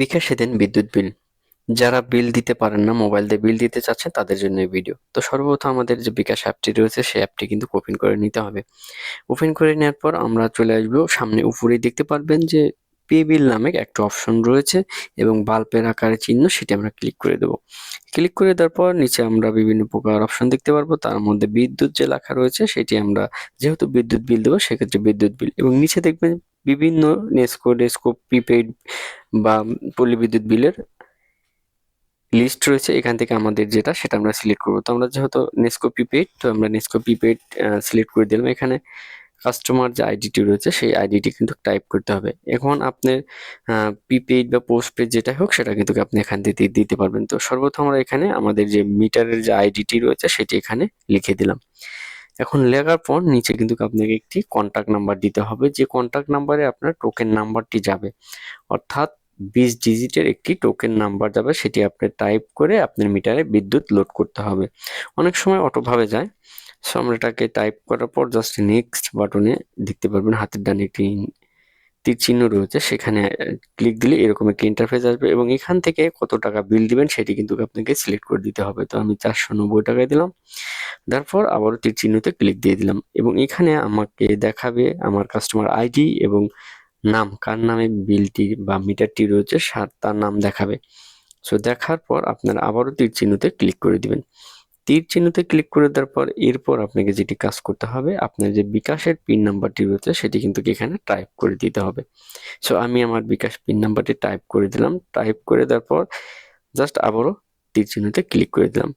বিকাশে সেদিন বিদ্যুৎ বিল। যারা বিল দিতে পারেন না, মোবাইল দিয়ে বিল দিতে চাচ্ছেন তাদের জন্য এই ভিডিও। তো সর্বপ্রথম আমাদের যে বিকাশ অ্যাপটি রয়েছে, সেই অ্যাপটি কিন্তু ওপেন করে নিতে হবে। ওপেন করে নেওয়ার পর আমরা চলে আসব। সামনে উপরেই দেখতে পারবেন যে পে বিল নামে একটা অপশন রয়েছে এবং বাল্বের আকারে চিহ্ন সেটি আমরা ক্লিক করে দেবো। ক্লিক করে দেওয়ার পর নিচে আমরা বিভিন্ন প্রকার অপশন দেখতে পারব। তার মধ্যে বিদ্যুৎ যে লেখা রয়েছে সেটি আমরা যেহেতু বিদ্যুৎ বিল দেবো, সেক্ষেত্রে বিদ্যুৎ বিল এবং নিচে দেখবেন বিভিন্ন নেস্কো ডেস্কো প্রিপেইড বা পল্লী বিদ্যুৎ বিলের লিস্ট রয়েছে। এখান থেকে আমাদের যেটা, সেটা আমরা সিলেক্ট করব। তো আমরা যেহেতু নেস্কো প্রিপেইড তো আমরা নেস্কো প্রিপেইড সিলেক্ট করে দিলাম। এখানে কাস্টমার যে আইডিটি রয়েছে, সেই আইডিটি কিন্তু টাইপ করতে হবে। এখন আপনার প্রিপেইড বা পোস্টপেড যেটা হোক, সেটা কিন্তু আপনি এখান থেকে দিতে পারবেন। তো সর্বপ্রথম আমরা এখানে আমাদের যে মিটারের যে আইডিটি রয়েছে, সেটি এখানে লিখে দিলাম। এখন লেখার পর নিচে কিন্তু আপনাকে একটি কন্ট্যাক্ট নাম্বার দিতে হবে। যে কন্ট্যাক্ট নাম্বারে আপনার টোকেন নাম্বারটি যাবে। অর্থাৎ বিশ ডিজিটের একটি টোকেন নাম্বার যাবে, সেটি আপনি টাইপ করে আপনার মিটারে বিদ্যুৎ লোড করতে হবে। অনেক সময় অটোভাবে যায় সো আমরা এটাকে টাইপ করার পর জাস্ট নেক্সট বাটনে দেখতে পারবেন হাতের ডানে একটি তীর চিহ্ন রয়েছে। সেখানে ক্লিক দিলে এরকম একটি ইন্টারফেস আসবে এবং এখান থেকে কত টাকা বিল দিবেন সেটি কিন্তু আপনাকে সিলেক্ট করে দিতে হবে। তো আমি চারশো নব্বই টাকায় দিলাম। তারপর আবারও তীর চিহ্নতে ক্লিক দিয়ে দিলাম এবং এখানে আমাকে দেখাবে আমার কাস্টমার আইডি এবং নাম, কার নামে বিলটি বা মিটারটি রয়েছে তার নাম দেখাবে। সো দেখার পর আপনারা আবারও তীর চিহ্নতে ক্লিক করে দিবেন। তীর চিহ্নতে ক্লিক করে দেওয়ার পর এরপর আপনাকে যেটি কাজ করতে হবে, আপনার যে বিকাশের পিন নাম্বারটি রয়েছে সেটি কিন্তু এখানে টাইপ করে দিতে হবে। সো আমি আমার বিকাশ পিন নাম্বারটি টাইপ করে দিলাম টাইপ করে দেওয়ার পর জাস্ট আবারও তীর চিহ্নতে ক্লিক করে দিলাম।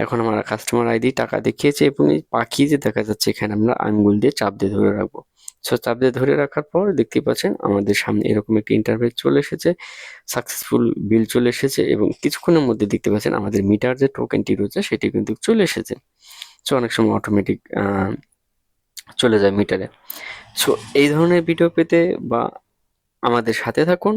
এখন আমার কাস্টমার আইডি টাকা দেখিয়েছে এবং এই পাখি যে দেখা যাচ্ছে এখানে আমরা আঙ্গুল দিয়ে চাপ দিয়ে ধরে রাখব। সো চাপ দিয়ে ধরে রাখার পর দেখতে পাচ্ছেন আমাদের সামনে এরকম একটি ইন্টারভেল চলে এসেছে। সাকসেসফুল বিল চলে এসেছে এবং কিছুক্ষণের মধ্যে দেখতে পাচ্ছেন আমাদের মিটার যে টোকেনটি রয়েছে সেটি কিন্তু চলে এসেছে। সো অনেক সময় অটোমেটিক চলে যায় মিটারে সো এই ধরনের ভিডিও পেতে বা আমাদের সাথে থাকুন।